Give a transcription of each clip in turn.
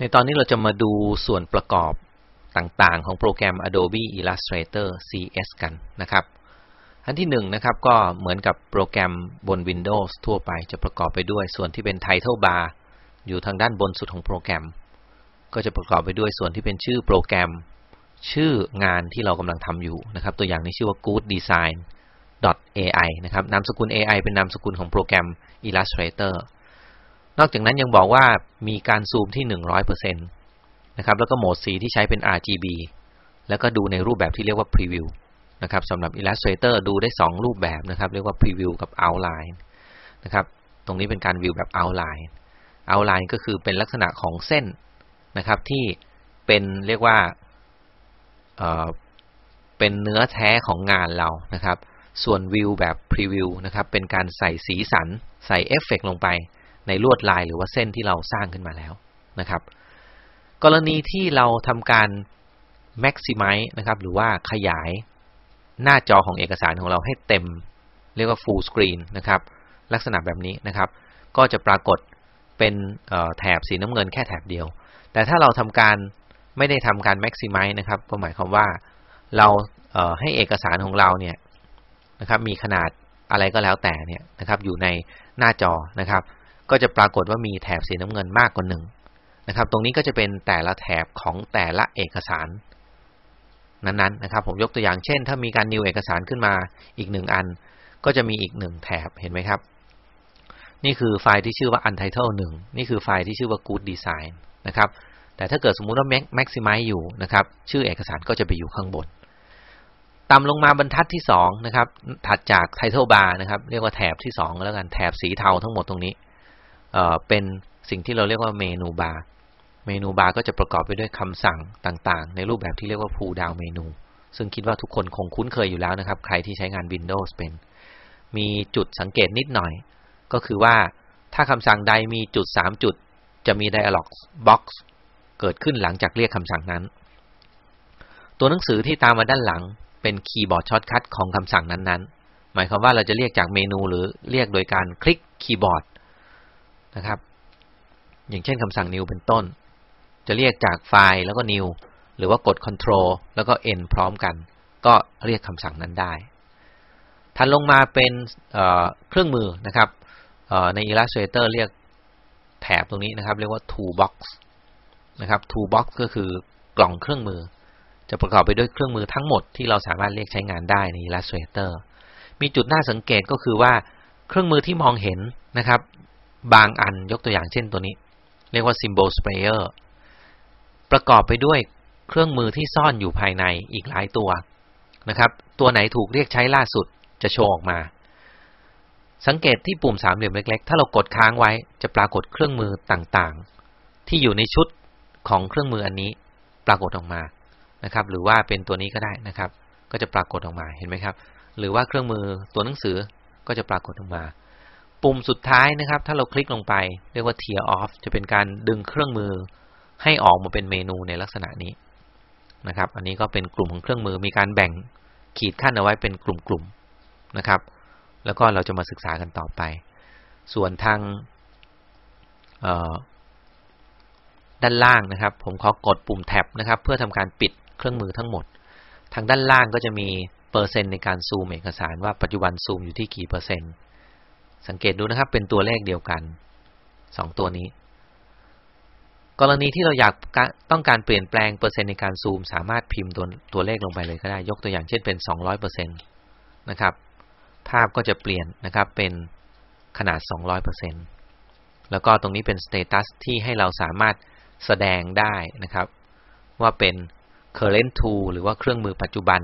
ในตอนนี้เราจะมาดูส่วนประกอบต่างๆ ของโปรแกรม Adobe Illustrator CS กันนะครับ อันที่หนึ่งนะครับก็เหมือนกับโปรแกรมบน Windows ทั่วไปจะประกอบไปด้วยส่วนที่เป็น Title Bar อยู่ทางด้านบนสุดของโปรแกรม ก็จะประกอบไปด้วยส่วนที่เป็นชื่อโปรแกรม ชื่องานที่เรากำลังทำอยู่นะครับ ตัวอย่างนี้ชื่อว่า good design AI นะครับ นามสกุล AI เป็นนามสกุลของโปรแกรม Illustrator นอกจากนั้นยังบอกว่ามีการซูมที่ 100%นะครับแล้วก็โหมดสีที่ใช้เป็น RGB แล้วก็ดูในรูปแบบที่เรียกว่า Preview นะครับสำหรับ Illustrator ดูได้ 2 รูปแบบนะครับ เรียกว่า Preview กับ Outline นะครับตรงนี้เป็นการวิวแบบ Outline Outline ก็คือเป็นลักษณะของเส้นนะครับที่เป็นเรียกว่าเเป็นเนื้อแท้ของงานเรานะครับ ส่วนวิวแบบพรีวิวนะครับเป็นการใส่สีสัน ใส่เอฟเฟกลงไป ในลวดลายหรือว่าเส้นที่เราสร้างขึ้นมาแล้วนะครับ กรณีที่เราทำการ maximize นะครับหรือว่าขยายหน้าจอของเอกสารของเราให้เต็ม เรียกว่า full screen นะครับ ลักษณะแบบนี้นะครับ ก็จะปรากฏเป็นแถบสีน้ำเงินแค่แถบเดียว แต่ถ้าเราทำการไม่ได้ทำการ maximize นะครับ ก็หมายความว่าเราให้เอกสารของเราเนี่ยนะครับมีขนาดอะไรก็แล้วแต่เนี่ยนะครับอยู่ในหน้าจอนะครับ ก็จะปรากฏว่ามีแถบสีน้ำเงินมากกว่าหนึ่งนะครับ ตรงนี้ก็จะเป็นแต่ละแถบของแต่ละเอกสาร นั้นๆนะครับ ผมยกตัวอย่างเช่น ถ้ามีการ new เอกสารขึ้นมาอีกหนึ่งอัน ก็จะมีอีกหนึ่งแถบเห็นไหมครับ นี่คือไฟล์ที่ชื่อว่า untitled 1 นี่คือไฟล์ที่ชื่อว่า good design นะครับ แต่ถ้าเกิดสมมุติว่า maximize อยู่นะครับ ชื่อเอกสารก็จะไปอยู่ข้างบนต่ำลงมาบรรทัดที่2นะครับ ถัดจาก title bar นะครับ เรียกว่าแถบที่2แล้วกัน แถบสีเทาทั้งหมดตรงนี้ เป็นสิ่งที่เราเรียกว่าเมนูบาร์เมนูบาร์ก็จะประกอบไปด้วยคำสั่งต่างๆ ในรูปแบบที่เรียกว่า pull down เมนูซึ่งคิดว่าทุกคนคงคุ้นเคยอยู่แล้วนะครับ ใครที่ใช้งาน Windows เป็น มีจุดสังเกตนิดหน่อย ก็คือว่าถ้าคำสั่งใดมีจุด 3 จุด จะมี dialog box เกิดขึ้นหลังจากเรียกคำสั่งนั้น ตัวหนังสือที่ตามมาด้านหลังเป็นคีย์บอร์ดช็อตคัทของคำสั่งนั้นๆ หมายความว่าเราจะเรียกจากเมนูหรือเรียกโดยการคลิกคีย์บอร์ด นะครับ อย่างเช่นคำสั่ง new เป็นต้น จะเรียกจากไฟล์แล้วก็ new หรือว่ากด control แล้วก็ n พร้อมกัน ก็เรียกคำสั่งนั้นได้ถัดลงมาเป็นเเครื่องมือนะครับใน Illustrator เรียกแถบตรงนี้นะครับ เรียกว่า toolbox นะครับ toolbox ก็คือกล่องเครื่องมือ จะประกอบไปด้วยเครื่องมือทั้งหมดที่เราสามารถเรียกใช้งานได้ใน Illustrator มีจุดน่าสังเกตก็คือว่าเครื่องมือที่มองเห็นนะครับ บางอันยกตัวอย่างเช่นตัวนี้ เรียกว่า symbol sprayer ประกอบไปด้วยเครื่องมือที่ซ่อนอยู่ภายในอีกหลายตัวนะครับ ตัวไหนถูกเรียกใช้ล่าสุดจะโชว์ออกมา สังเกตที่ปุ่มสามเหลี่ยมเล็ก ๆ ถ้าเรากดค้างไว้จะปรากฏเครื่องมือต่างๆ ที่อยู่ในชุดของเครื่องมืออันนี้ปรากฏออกมานะครับ หรือว่าเป็นตัวนี้ก็ได้นะครับ ก็จะปรากฏออกมาเห็นไหมครับ หรือว่าเครื่องมือตัวหนังสือก็จะปรากฏออกมา ปุ่มสุดท้ายนะครับ ถ้าเราคลิกลงไป เรียกว่า tear off จะเป็นการดึงเครื่องมือให้ออกมาเป็นเมนูในลักษณะนี้นะครับ อันนี้ก็เป็นกลุ่มของเครื่องมือมีการแบ่งขีดขั้นเอาไว้เป็นกลุ่มๆนะครับ แล้วก็เราจะมาศึกษากันต่อไป ส่วนทางด้านล่างนะครับ ผมขอกดปุ่มแท็บนะครับ เพื่อทำการปิดเครื่องมือทั้งหมด ทางด้านล่างก็จะมีเปอร์เซ็นต์ในการซูมเอกสารว่าปัจจุบันซูมอยู่ที่กี่เปอร์เซ็นต์ สังเกตดูนะครับ เป็นตัวเลขเดียวกัน2ตัวนี้ กรณีที่เราอยากต้องการเปลี่ยนแปลงเปอร์เซ็นต์ในการซูม สามารถพิมพ์ตัวตัวเลขลงไปเลยก็ได้ ยกตัวอย่างเช่นเป็น 200%นะครับ ภาพก็จะเปลี่ยนนะครับเป็นขนาด 200%แล้วก็ตรงนี้เป็นสเตตัสที่ให้เราสามารถแสดงได้นะครับ ว่าเป็น current tool หรือว่าเครื่องมือปัจจุบัน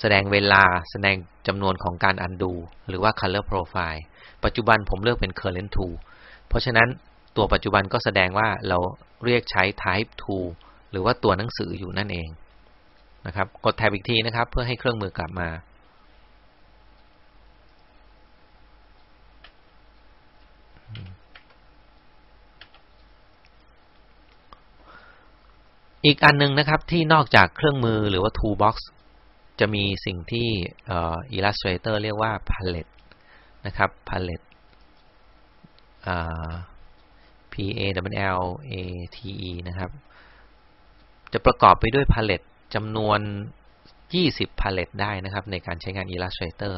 แสดงเวลาแสดงจำนวนของการ undo หรือว่า color profile ปัจจุบันผมเลือกเป็น current to เพราะฉะนั้นตัวปัจจุบันก็แสดงว่าเราเรียกใช้ type to หรือว่าตัวหนังสืออยู่นั่นเองนะครับ กดแท็บอีกทีนะครับ เพื่อให้เครื่องมือกลับมา อีกอันนึงนะครับที่นอกจากเครื่องมือหรือว่า toolbox จะมีสิ่งที่ Illustrator เรียกว่า palette นะครับ palette p P A W L A T E นะครับ จะประกอบไปด้วยพาเลตจำนวน 20พาเลตได้นะครับ ในการใช้งาน Illustrator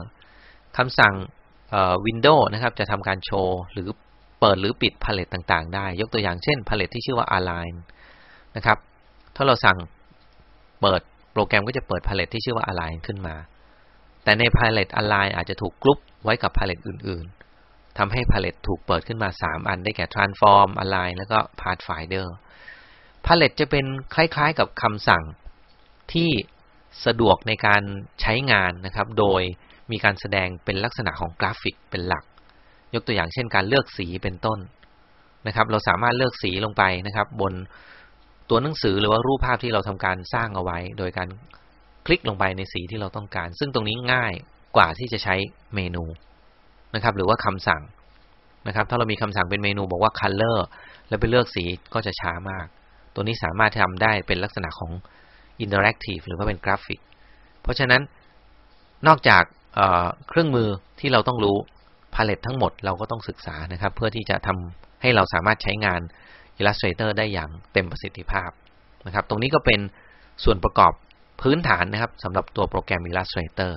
คำสั่ง Windows นะครับ จะทำการโชว์หรือเปิดหรือปิดพาเลตต่างๆ ได้ ยกตัวอย่างเช่นพาเลตที่ชื่อว่า Align นะครับ ถ้าเราสั่งเปิด โปรแกรมก็จะเปิดพาเลตที่ชื่อว่า Align ขึ้นมา แต่ในพาเลต Align อาจจะถูกกรุ๊ปไว้กับพาเลตอื่นๆทำให้พาเลตถูกเปิดขึ้นมา 3 อันได้แก่ Transform Align แล้วก็ Pathfinder พาเลตจะเป็นคล้ายๆกับคำสั่งที่สะดวกในการใช้งานนะครับ โดยมีการแสดงเป็นลักษณะของกราฟิกเป็นหลัก ยกตัวอย่างเช่นการเลือกสีเป็นต้นนะครับ เราสามารถเลือกสีลงไปนะครับ บน ตัวหนังสือหรือว่ารูปภาพที่เราทำการสร้างเอาไว้ โดยการคลิกลงไปในสีที่เราต้องการ ซึ่งตรงนี้ง่ายกว่าที่จะใช้เมนูนะครับ หรือว่าคำสั่งนะครับ ถ้าเรามีคำสั่งเป็นเมนูบอกว่า color แล้วไปเลือกสีก็จะช้ามาก ตัวนี้สามารถทำได้เป็นลักษณะของ interactive หรือว่าเป็นกราฟิก เพราะฉะนั้นนอกจากเเครื่องมือที่เราต้องรู้พาเลตทั้งหมดเราก็ต้องศึกษานะครับ เพื่อที่จะทำให้เราสามารถใช้งาน Illustrator ได้อย่างเต็มประสิทธิภาพนะครับ ตรงนี้ก็เป็นส่วนประกอบพื้นฐานนะครับสำหรับตัวโปรแกรม Illustrator